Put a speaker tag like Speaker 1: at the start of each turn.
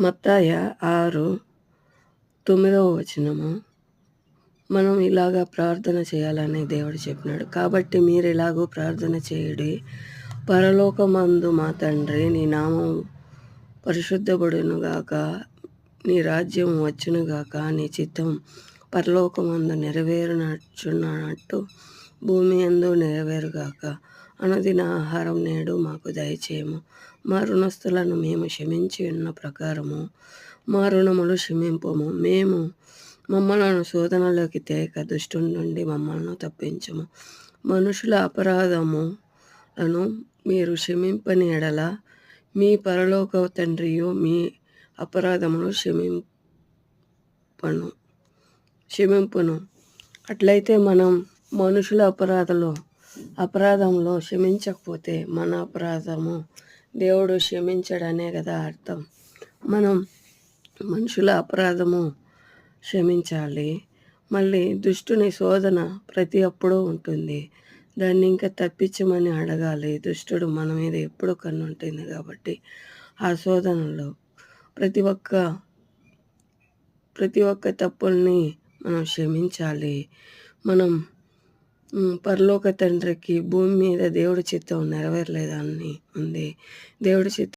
Speaker 1: మత్తాయ ఆరు తొమ్మిదవ వచనము. మనం ఇలాగా ప్రార్థన చేయాలని దేవుడు చెప్పినాడు. కాబట్టి మీరు ఇలాగూ ప్రార్థన చేయుడి. పరలోకమందు మా తండ్రి నీ నామం పరిశుద్ధపడును గాక. నీ రాజ్యం వచ్చునుగాక నీ చిత్తం పరలోకమందు నెరవేరునచ్చున్నట్టు భూమి ఎందు నెరవేరుగాక. అనుదిన ఆహారం నేడు మాకు దయచేయము. మా రుణస్థులను మేము క్షమించి ఉన్న ప్రకారము మా రుణములు క్షమింపము. మేము మమ్మలను శోధనలోకి తేక దుష్టు నుండి మమ్మల్ని తప్పించము. మనుషుల అపరాధములను మీరు క్షమింపని ఎడల మీ పరలోక తండ్రియు మీ అపరాధములు క్షమింపను. క్షమింపును. అట్లయితే మనం మనుషుల అపరాధలో అపరాధంలో క్షమించకపోతే మన అపరాధము. దేవుడు క్షమించడనే కదా అర్థం. మనం మనుషుల అపరాధము క్షమించాలి. మళ్ళీ దుష్టుని శోధన ప్రతి అప్పుడు ఉంటుంది. దాన్ని ఇంకా తప్పించమని అడగాలి. దుష్టుడు మన మీద ఎప్పుడు కన్నుంటుంది కాబట్టి ఆ శోధనలో ప్రతి ఒక్క ప్రతి ఒక్క తప్పుల్ని మనం క్షమించాలి. మనం పరలోక తండ్రికి భూమి మీద దేవుడి చిత్తం నెరవేరలేదని ఉంది దేవుడి చిత్తం